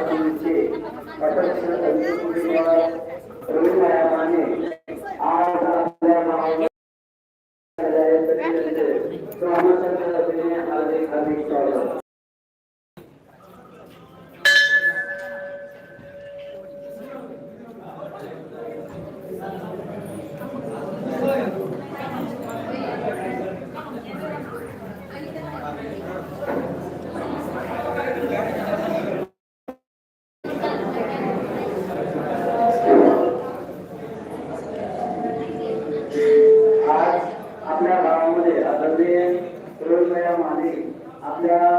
पाटीलचे अपक्ष संयुक्त उमेदवार रविमाया माने आज आपल्या गावात ग्रामसंघ वतीने हार्दिक हार्दिक स्वागत आज आपल्या गावामध्ये आदरणीय रोहितमया माने आपल्या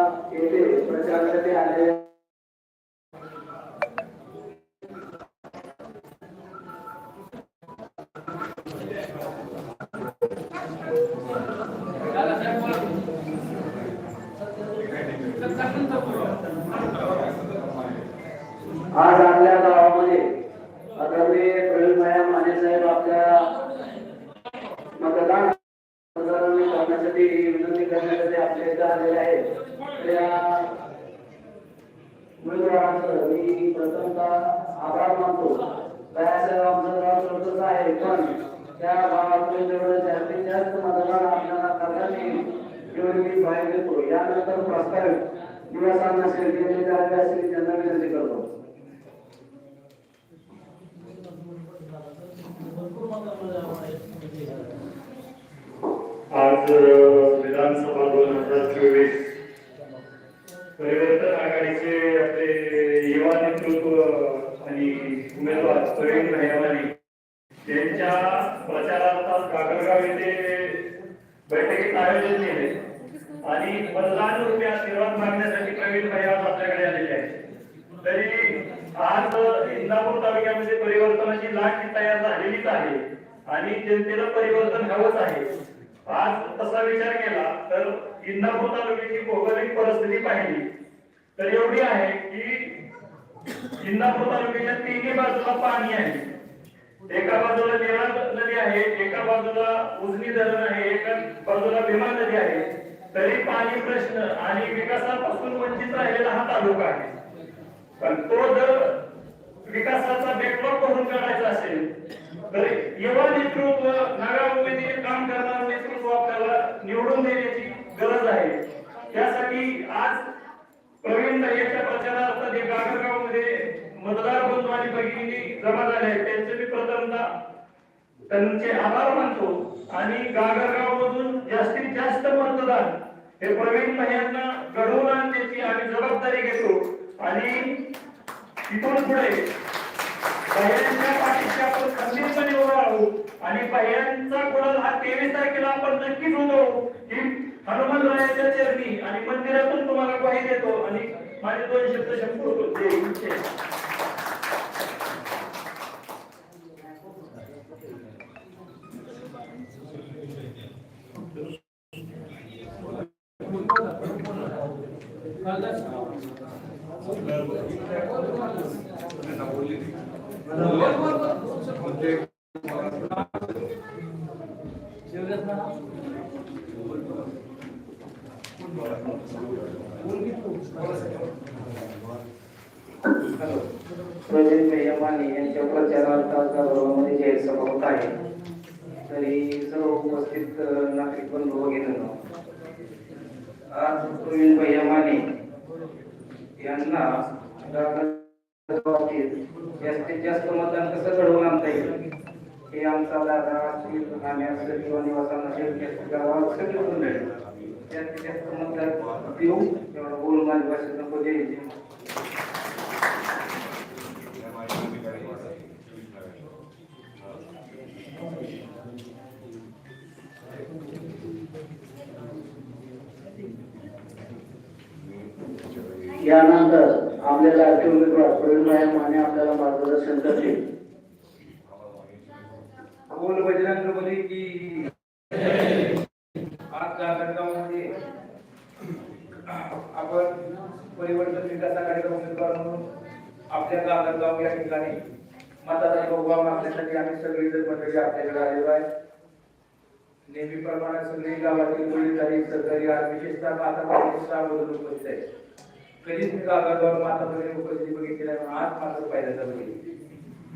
आपल्या इथं आलेले आहेत त्या उमेदवारांचं मी प्रथमतः आभार मानतो. आमचं गाव छोटंच आहे पण त्या गावातून जेवढं जास्तीत जास्त मतदान आपल्याला मी बाहेर यानंतर प्रस्तावित दिवसांना असेल जावे असेल त्यांना विनंती करतो. आज अ, विधानसभा दोन हजार चोवीस परिवर्तन आघाडीचे आपले युवा नेतृत्व आणि उमेदवार प्रवीण मेहवानी त्यांच्या प्रचारार्थ आज कागलगाव येथे बैठकीत आयोजन केले. आणि मतदान रुपये आशीर्वाद मागण्यासाठी प्रवीण भाई आपल्याकडे आलेले आहे तरी आज इंदापूर तालुक्यामध्ये परिवर्तनाची लाट तयार झालेलीच आहे आणि जनतेला परिवर्तन हवंच आहे. आज तसा विचार केला तर इंदापूर तालुक्याची भौगोलिक परिस्थिती पाहिली. तर एवढी आहे की इंदापूर तालुक्याच्या तिन्ही बाजूला पाणी आहे. एका बाजूला निळा नदी आहे एका बाजूला उजनी धरण आहे एका बाजूला भीमा नदी आहे. तरी पाणी प्रश्न आणि विकासापासून वंचित राहिलेला हा तालुका आहे. पण तो जर विकासाचा बॅकलॉग करून काढायचा असेल युवा नेतृत्व नव्या उमेदीने काम करणारं नेतृत्व आपल्याला निवडून देण्याची गरज आहे. त्यासाठी आज प्रवीण यांच्या प्रचारार्थ जे गागरगावमध्ये मतदार बंधू आणि भगिनी जमा झाले आहेत त्यांचे मी प्रथमतः त्यांचे आभार मानतो. आणि गागरगाव मधून जास्तीत जास्त मतदान हे प्रवीण यांना घडवून आणण्याची आम्ही जबाबदारी घेतो. आणि इथून पुढे आणि पहिल्यांचा गुलाल हा तेवीस तारखेला आपण नक्कीच उतरवू हनुमान हनुमंतरायाच्या चरणी आणि मंदिरातून तुम्हाला ग्वाही देतो आणि माझे दोन शब्द शंभर होते इच्छे. प्रवीण मेहमानी यांच्या प्रचारार्थ आज गावामध्ये जाहीर सभा होत आहे. तरी सर्व उपस्थित नागरिक बंधू वगैरे आज प्रवीण भैया माने यांना जास्तीत जास्त मतदान कसं घडवून आणता येईल? हे आमचा दादा असतील आणि असेल किंवा निवासांना असेल गावात सगळे करून जास्तीत जास्त मतदान देऊ एवढं बोलून माझ्या भाषेत नको द्यायचे यानंतर आपल्याला लाडके उमेदवार प्रवीण भाई माने आपल्याला मार्गदर्शन करतील. बोल बजरंग बली की आज कार्यक्रमामध्ये आपण परिवर्तन विकास आघाडीचा उमेदवार म्हणून आपल्या गांधीगाव या ठिकाणी मतदार बहुभाग मागण्यासाठी आम्ही सगळी जर मंडळी आपल्याकडे आलेलो आहे. नेहमीप्रमाणे सगळी गावातील पोलीस वडीलधारी सरकारी आज विशेषतः आता पोलीस उपस्थित आहे कधीच मी गावागावात माता वगैरे उपस्थिती बघितली आज मात्र पहिल्यांदा बघितली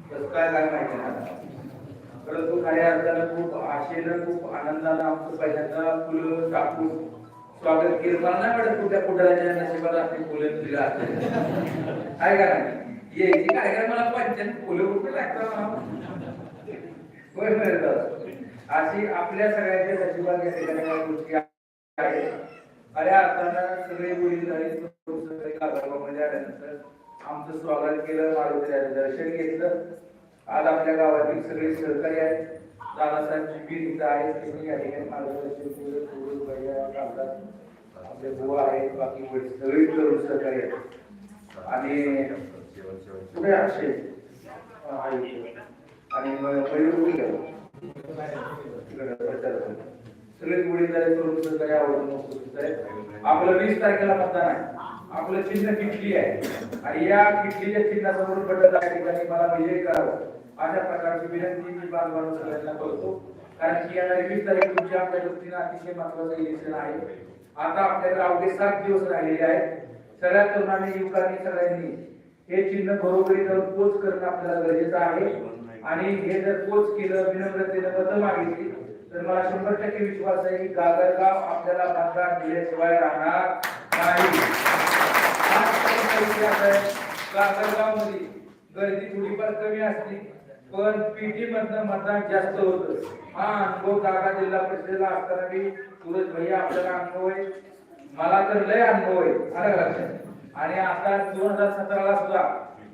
कसं काय काय माहिती नाही परंतु खऱ्या अर्थानं खूप आशेनं खूप आनंदानं आमचं पहिल्यांदा फुलं टाकून स्वागत केलं. मला नाही वाटत कुठल्या कुठल्या नशिबाला आपली फुलं दिलं असते काय करा ये काय? काय मला पंचायत फुलं कुठे लागतात? होय होय अशी आपल्या सगळ्यांच्या नशिबात या ठिकाणी गोष्टी आहेत. खऱ्या अर्थानं सगळे मुली झाले सगळे कागदमध्ये आल्यानंतर आमचं स्वागत केलं मारुतीचं दर्शन घेतलं. आज आपल्या गावातील सगळे सहकारी आहेत. दादासाहेब शिबीर आहेत त्यांनी या ठिकाणी मार्गदर्शन आपले बुवा आहेत बाकी सगळे तरुण सहकारी आहेत. आणि कुठे अक्षय? आणि मयूर कुठे गेला? तिकडे प्रचारासाठी. सगळेच वडील झाले तरुण सहकारी आवडून उपस्थित आहेत आपलं वीस तारखेला मतदान आहे. आपलं चिन्ह किटली आहे. आणि या किटलीच्या चिन्हासमोर बदल या ठिकाणी मला विजय करावं. अशा प्रकारची विनंती मी बांधवांना सगळ्यांना करतो. कारण की येणारी वीस तारीख तुमच्या आपल्या दृष्टीने अतिशय महत्वाचं इलेक्शन आहे. आता आपल्याकडे अवघे सात दिवस राहिलेले आहेत. सगळ्या तरुणांनी युवकांनी सगळ्यांनी हे चिन्ह बरोबरी जाऊन पोच करणं आपल्याला गरजेचं आहे. आणि हे जर पोच केलं विनम्रतेनं मतं मागितली तर मला शंभर टक्के विश्वास आहे की गागरगाव आपल्याला मतदान दिल्याशिवाय राहणार नाही. आज तरी गागरगावमध्ये गर्दी थोडीफार कमी असली पण पीटी मधनं मतदान जास्त होत. हा अनुभव काका जिल्हा परिषदेला असताना मी सूरज भैया आपल्याला अनुभव आहे. मला तर लय अनुभव आहे आलं लक्षात. आणि आता दोन हजार सतराला सुद्धा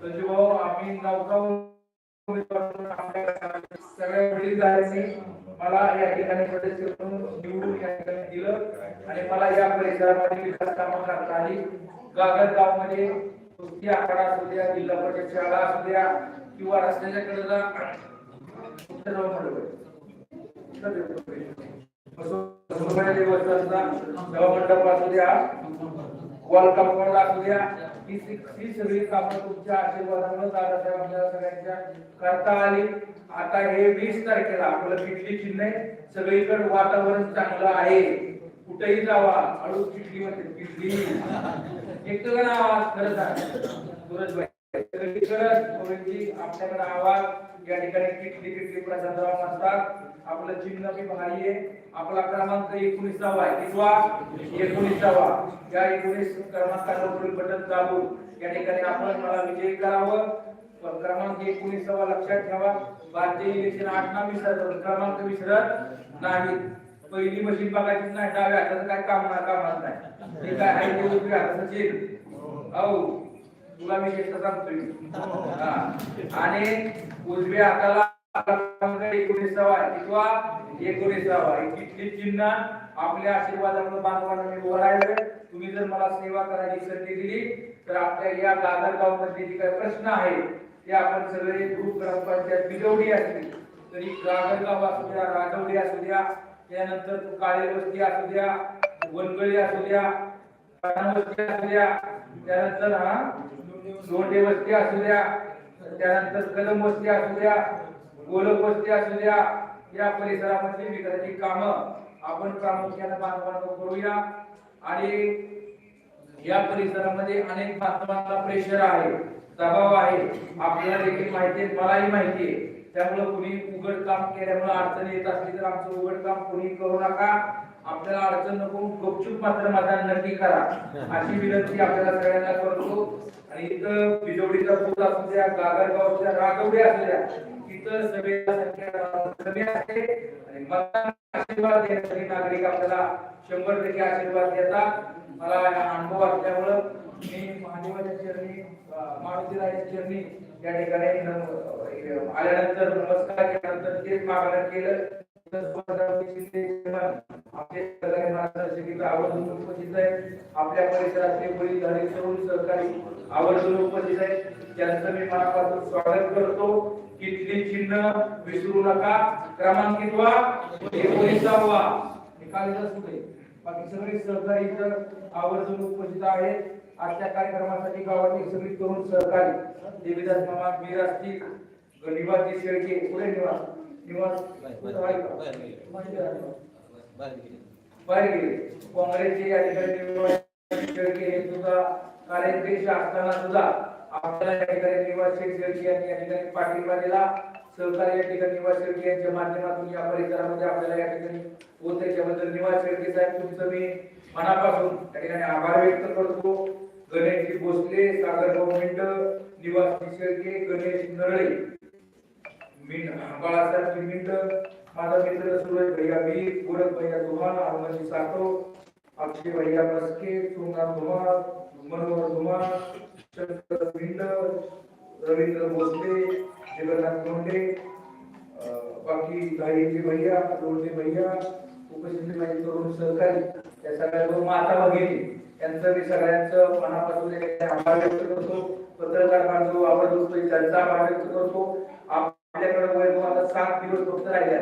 संजू भाऊ आम्ही नौका सगळ्या वडीलधाऱ्यांनी मला या ठिकाणी सदस्य म्हणून निवडून या ठिकाणी दिलं आणि मला या परिसरामध्ये विकास कामं करता आली गागरगावमध्ये कुस्ती आखाडा असू द्या जिल्हा परिषद शाळा असू द्या किंवा रस्त्याच्या कडेला कुठं मंडप असू द्या वॉल कंपाऊंड असू द्या ही ही सगळी कामं तुमच्या आशीर्वादामुळे दादासाहेब आपल्याला सगळ्यांच्या करता आली. आता हे वीस तारखेला आपलं किटली चिन्ह सगळीकडे वातावरण चांगलं आहे. कुठेही जावा हळू किटली मध्ये किटली एक तर आवाज खरंच आहे सूरजभाई सगळीकडे आपल्याकडे आवाज. या ठिकाणी किटली किटली प्रसाद असतात आपलं चिन्ह बी भारी आहे. आपला क्रमांक एकोणीसावा आहे. किंवा एकोणीसावा. या एकोणीस क्रमांकावरील बटन दाबून या ठिकाणी आपण मला विजयी करावं. पण क्रमांक एकोणीसावा लक्षात ठेवा. भारतीय इलेक्शन आठ ना विसरत क्रमांक विसरत नाही. पहिली मशीन बघायची नाही डाव्या हाताचं काय काम ना कामात नाही. ते काय आहे ते उजव्या हाताचं चिन्ह? हो. तुला मी शेत सांगतोय. आणि उजव्या हाताला एकोणीसावा आहे किंवा एकोणीसावा. इथली चिन्ह आपल्या आशीर्वादामुळे बांधवांना मी बोलायचं तुम्ही जर मला सेवा करायची संधी दिली तर आपल्या या गाजरगावमध्ये जे काही प्रश्न आहे ते आपण सगळे ग्रुप ग्रामपंचायत बिजवडी असली तरी गाजरगाव असू द्या राजवडी असू द्या त्यानंतर काळे वस्ती असू द्या वनगळी असू द्या वस्ती असू द्या त्यानंतर हा लोंढे वस्ती असू द्या त्यानंतर कलम वस्ती असू द्या गोलक असू द्या या परिसरामध्ये विकासाची कामं आपण प्रामुख्याने बांधवांना करूया. आणि या परिसरामध्ये अनेक बांधवांना प्रेशर आहे दबाव आहे. आपल्याला देखील माहिती आहे मलाही माहिती आहे. त्यामुळे कुणी उघड काम केल्यामुळे अडचण येत असली तर आमचं उघड काम कुणी करू नका. आपल्याला अडचण नको गुपचूप मात्र माझा नक्की करा. अशी विनंती आपल्याला सगळ्यांना करतो. आणि इथं बिजोडीचा पूल असू द्या गागरगावच्या रागवडे असू द्या इतर सगळ्या संख्या आणि मतदान आशीर्वाद देण्यासाठी नागरिक आपल्याला शंभर टक्के आशीर्वाद देतात. मला अनुभव असल्यामुळं मी महादेवाच्या चरणी मारुतीराच्या चरणी या ठिकाणी आल्यानंतर नमस्कार केल्यानंतर तेच मागणं केलं. आवर्जून उपस्थित आहे आपल्या परिसरातले वडील झाले तरुण सहकारी आवर्जून उपस्थित आहे त्यांचं मी मनापासून स्वागत करतो. कितली चिन्ह विसरू नका. क्रमांक वा. एकोणीसावा एकादशा सुटे बाकी सगळे सहकारी इतर आवर्जून उपस्थित आहेत. आजच्या कार्यक्रमासाठी गावातील सगळी तरुण सहकारी देवीदास मामा मीर असतील निवासी शेळके पुढे निवास. निवास. बाहेर गेले. काँग्रेसचे या ठिकाणी शेळके हे सुद्धा कार्याध्यक्ष असताना सुद्धा आपल्याला या ठिकाणी निवास शेळके यांनी या ठिकाणी पाठिंबा दिला. सहकारी या ठिकाणी निवास शेळके यांच्या माध्यमातून या परिसरामध्ये आपल्याला या ठिकाणी होत त्याच्याबद्दल निवास शेळके साहेब तुमचं मी मनापासून या ठिकाणी आभार व्यक्त करतो. गणेश भोसले सागर गव्हर्नमेंट निवास शेळके गणेश नरळे मी बाळासाहेब मिंट माझा मित्र सूरज भैया मी गोरख भैया धुमाळ हनुमानजी साठो अक्षय भैया बसके सोमनाथ धुमाळ मनोहर धुमाळ शंकर मिंट रवींद्र भोसले जगन्नाथ लोंढे बाकी धाईजी भैया लोंढे भैया उपस्थित माझे तरुण सहकारी या सगळ्या माता भगिनी यांचं मी सगळ्यांचं मनापासून आभार व्यक्त करतो. पत्रकार बांधव आवर्जून त्यांचा आभार व्यक्त करतो. आपल्याकडे वैभव आता सात दिवस फक्त राहिले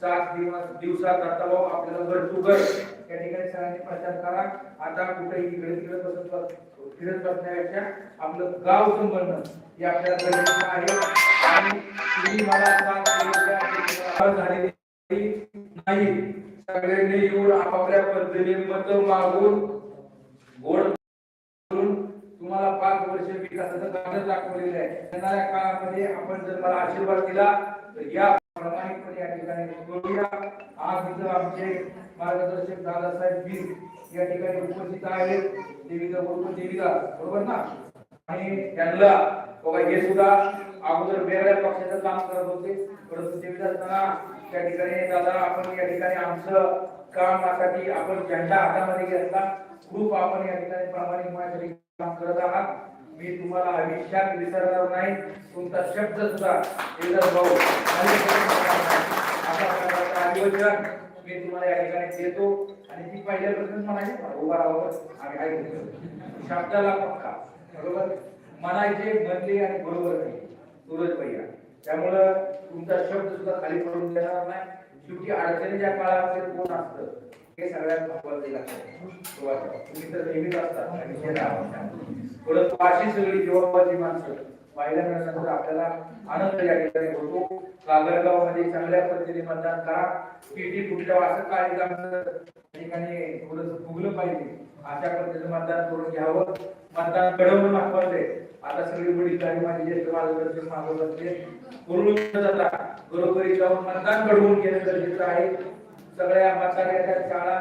सात दिवस दिवसात आता आपल्याला घर टू घर या ठिकाणी सरांनी प्रचार करा. आता कुठे इकडे तिकडे बसत फिरत बसण्यापेक्षा आपलं गाव संबंध हे आपल्याला आहे. आणि तुम्ही मला झालेली नाही. सगळ्यांनी येऊन आपापल्या पद्धतीने मत मागून गोड तुम्हाला पाच वर्ष विकासाचं कारण दाखवलेलं आहे. येणाऱ्या काळामध्ये आपण जर मला आशीर्वाद दिला तर या प्रामाणिकपणे या ठिकाणी करूया आज इथं आमचे मार्गदर्शक दादासाहेब बीर या ठिकाणी उपस्थित आहेत. देविका बरोबर देविका बरोबर ना? आणि त्यांना बघा हे सुद्धा अगोदर वेगळ्या पक्षाचं काम करत होते. परंतु देविका असताना त्या ठिकाणी दादा आपण या ठिकाणी आमचं काम कामासाठी आपण झेंडा हातामध्ये घेतला खूप आपण या ठिकाणी प्रामाणिक काम करत आहात. मी तुम्हाला आयुष्यात विसरणार नाही. तुमचा शब्द सुद्धा भाऊ अशा आयोजन मी तुम्हाला या ठिकाणी देतो. आणि ती पहिल्यापासून म्हणाली ना, उभा राहावं आम्ही ऐकतो शब्दाला पक्का. बरोबर? म्हणायचे म्हणले आणि बरोबर नाही सूरज भैया. त्यामुळं तुमचा शब्द सुद्धा खाली पडून देणार नाही. शेवटी अडचणीच्या काळामध्ये कोण असतं हे सगळ्यात महत्त्वाचे लक्षात तुम्ही तर नेहमीच असतात आणि हे राहा. सगळी जीवाची माणसं पाहिल्या मिळाल्यानंतर आपल्याला आनंद या ठिकाणी होतो कागरगावमध्ये चांगल्या पद्धतीने मतदान करा. पीटी कुठल्या असं काही ठिकाणी थोडस फुगलं पाहिजे. अशा पद्धतीने मतदान करून घ्यावं. मतदान घडवणं महत्वाचं आता सगळी मुली काही माझे ज्येष्ठ मार्गदर्शक मागं बसले. करून जाता. घरोघरी जाऊन मतदान घडवून घेणं गरजेचं आहे. सगळ्या मतदाराच्या शाळा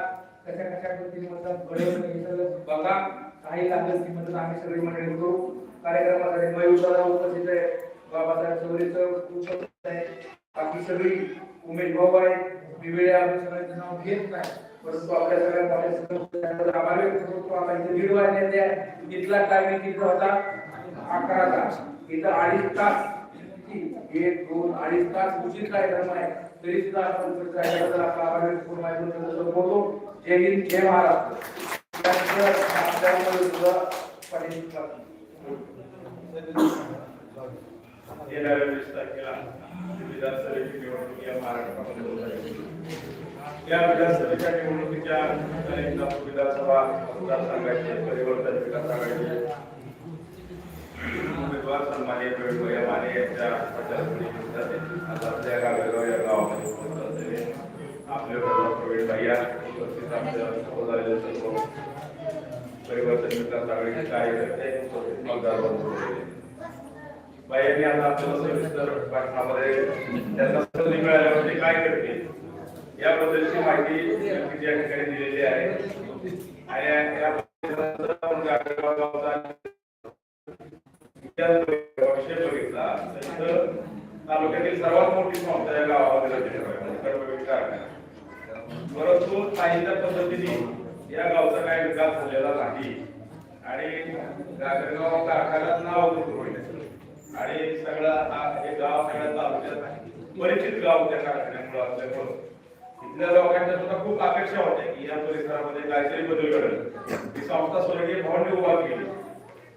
कशा कशा पद्धतीने मतदान घडवून हे सगळं बघा. काही लागत ती मतदान आम्ही सगळी मंडळी करू. कार्यक्रमासाठी मयूर दादा उपस्थित आहे. बाबासाहेब चौधरीचं उपस्थित आहे. बाकी सगळी उमेश भाऊ आहेत. वेळ आपण सगळ्यांचं नाव घेत नाही. परंतु आपल्या सगळ्या मोठ्या आभार व्यक्त करतो. आता इथे दीड वाजण्याचे आहे तिथला टायमिंग किती होता? अकराचा इथं अडीच तास. एक दोन अडीच तास उचित कार्यक्रम आहे. तरी सुद्धा आपण उपस्थित आपला आभार व्यक्त करून माझ्या बोलतो जय हिंद जय महाराष्ट्र त्यानंतर आपल्यामध्ये सुद्धा पाटील येणाऱ्या वीस तारखेला विधानसभेची निवडणूक या महाराष्ट्रामध्ये होत आहे. या विधानसभेच्या निवडणुकीच्या अनेक विधानसभा मतदारसंघाचे परिवर्तन विकास आघाडीचे उमेदवार सन्मान्य प्रवीण माने यांच्या प्रचारासाठी गावेगाव या गावामध्ये उपस्थित असलेले आपले प्रवीण भैया उपस्थित आमच्या सर्व परिवर्तन विकास आघाडीचे कार्यकर्ते उपस्थित मतदार बंधू बायांनी आता आपल्याला सविस्तर भाषणामध्ये त्यांना संधी मिळाल्यावर ते काय करते? याबद्दलची माहिती या ठिकाणी दिलेली आहे. आणि या बघितला, तर तालुक्यातील सर्वात मोठी संस्था या गावामध्ये म्हणजे परंतु पद्धतीने या गावचा काही विकास झालेला नाही. आणि गागरगाव कारखान्यात नाव दूर होईल? आणि सगळं हे गाव सगळ्या तालुक्यात परिचित गाव त्या कारखान्यामुळे असल्यामुळं इथल्या लोकांच्या सुद्धा खूप अपेक्षा होत्या की या परिसरामध्ये काहीतरी बदल घडेल. ही संस्था स्वर्गीय भवनने उभा केली.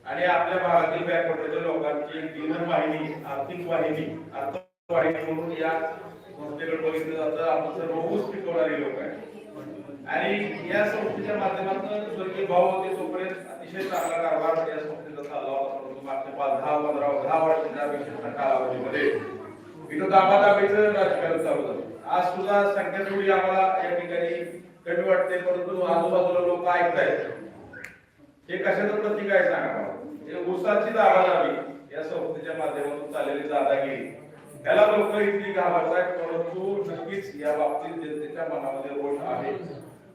आणि आपल्या भागातील बॅकवर्डच्या लोकांची एक जीवन वाहिनी आर्थिक वाहिनी अर्थ वाहिनी म्हणून या संस्थेकडे बघितलं जातं. आपण सर्व ऊस पिकवणारी लोक आहे आणि या संस्थेच्या माध्यमातून स्वर्गीय भाऊ होते तोपर्यंत अतिशय चांगला कारभार या संस्थेचा चालला होता. परंतु मागच्या पाच दहा पंधरा दहा वर्षाच्या विशिष्ट कालावधीमध्ये इथं दाबादाबीचं राजकारण चालू झालं. आज सुद्धा संख्या थोडी आम्हाला या ठिकाणी कमी वाटते परंतु आजूबाजूला लोक ऐकतायत. हे कशाचं प्रतीक आहे सांगा मला. हे ऊसाची जागा झाली या संस्थेच्या माध्यमातून चाललेली दादागिरी. त्याला लोक इतकी घाबरतात परंतु नक्कीच या बाबतीत जनतेच्या मनामध्ये रोष आहे.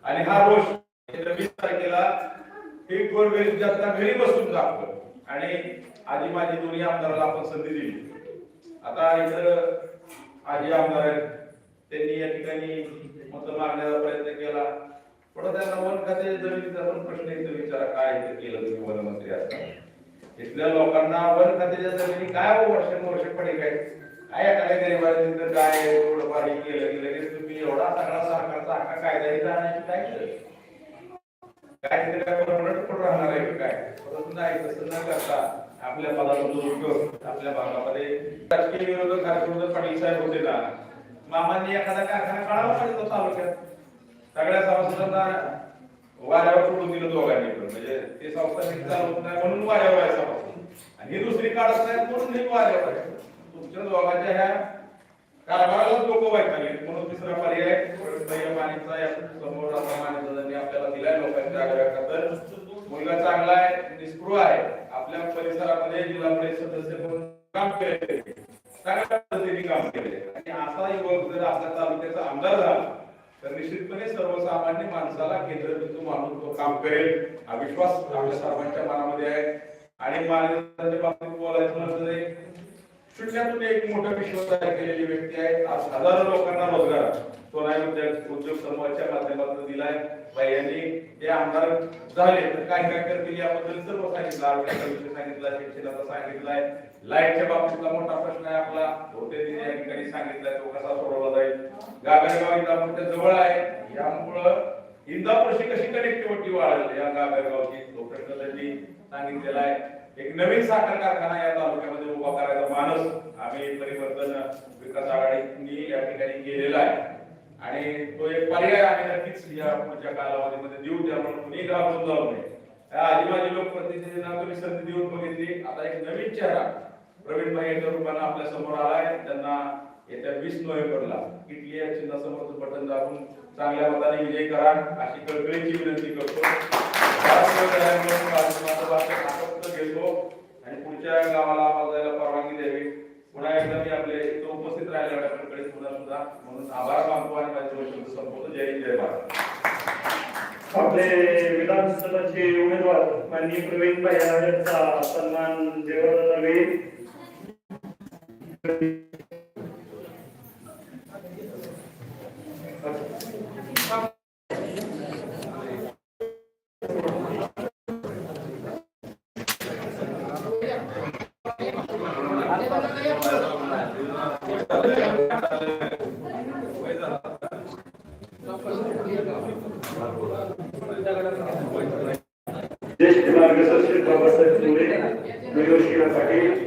आणि हा रोष वीस तारखेला एक गोरगरीब जनता घरी बसून दाखवतो. आणि आजी माझी दोन्ही आमदाराला आपण संधी दिली. आता इथं आजी आमदार आहेत. त्यांनी या ठिकाणी मत मागण्याचा प्रयत्न केला. पण त्यांना वन खाते जमिनीचा पण प्रश्न इथं विचारा काय इथं केलं तुम्ही वनमंत्री असताना. इथल्या लोकांना वन खात्याच्या जमिनी काय हो वर्षानुवर्ष पडे काय? काय एखाद्या गरीबाने तिथं काय एवढं पाणी केलं की लगेच तुम्ही एवढा सगळा सरकारचा हक्का कायदा इथं आणायची काय केलं? काय तिथे काय परमनंट पण राहणार आहे का काय? परंतु नाही तसं न करता आपल्या पदाचा दुरुपयोग आपल्या भागामध्ये राजकीय विरोधक कार्यकर्ते पाटील साहेब होते ना मामांनी एखादा कारखाना काढावा पाहिजे तो तालुक्यात. सगळ्या सभासदांना वाऱ्यावर सोडून दिलं दोघांनी पण. म्हणजे ते संस्था नीट चालवत नाही म्हणून वाऱ्यावर आहे सभासद आणि ही दुसरी काढत नाही म्हणून हे वाऱ्यावर आहे. तुमच्या दोघांच्या ह्या कारभाराला लोक वैतागले म्हणून तिसरा पर्याय मानेचा या समोर आता मान्यता आपल्याला दिलाय लोकांच्या आग्रहाखातर. मुलगा चांगला आहे निष्पृह आहे. आपल्या परिसरामध्ये जिल्हा परिषद सदस्य म्हणून काम केले चांगल्या पद्धतीने काम केले आणि असा युवक जर आपल्या तालुक्याचा आमदार झाला तर निश्चितपणे सर्वसामान्य माणसाला केंद्रबिंदू मानून तो काम करेल. हा विश्वास आपल्या सर्वांच्या मनामध्ये आहे. आणि मान्यतांच्या बाबतीत बोलायचं म्हणजे शून्यातून एक मोठा विश्व तयार केलेली व्यक्ती आहे. आज हजारो लोकांना रोजगार सोनाई उद्योग उद्योग समूहाच्या माध्यमातून दिलाय. बाई यांनी हे आमदार झाले तर काय काय करतील याबद्दल सर्व सांगितलं. आरोग्याचा विषय सांगितला शिक्षणाचा सांगितलाय. लाईटच्या बाबतीतला मोठा प्रश्न आहे आपला. होते या ठिकाणी सांगितलाय तो कसा सोडवला जाईल. गागरगाव इंदापूरच्या जवळ आहे. यामुळं इंदापूरशी कशी कनेक्टिव्हिटी वाढेल या गागरगावची? तो प्रश्न त्यांनी सांगितलेला आहे. एक नवीन साखर कारखाना या तालुक्यामध्ये उभा करायचा मानस आम्ही परिवर्तन विकास आघाडीनी या ठिकाणी केलेला आहे आणि तो एक पर्याय आम्ही नक्कीच या कालावधीमध्ये देऊ त्यामुळे कुणी घाबरून जाऊ नये. या आदिवासी लोकप्रतिनिधींना तुम्ही संधी देऊन बघितली. आता एक नवीन चेहरा प्रवीण भाई यांच्या रूपानं आपल्यासमोर आलाय. त्यांना येत्या वीस नोव्हेंबरला किटली या चिन्हासमोरचं बटन दाबून चांगल्या मताने विजय करा. अशी कळकळीची विनंती करतो. घेतो आणि पुढच्या गावाला आवाज द्यायला परवानगी द्यावी. पुन्हा एकदा मी आपले इथं उपस्थित राहिल्या कळकळीत पुन्हा सुद्धा म्हणून आभार मानतो आणि माझे दोन शब्द संपवतो. जय जय भारत. आपले विधानसभाचे उमेदवार माननीय प्रवीण भाई यांचा सन्मान जेवढा daquele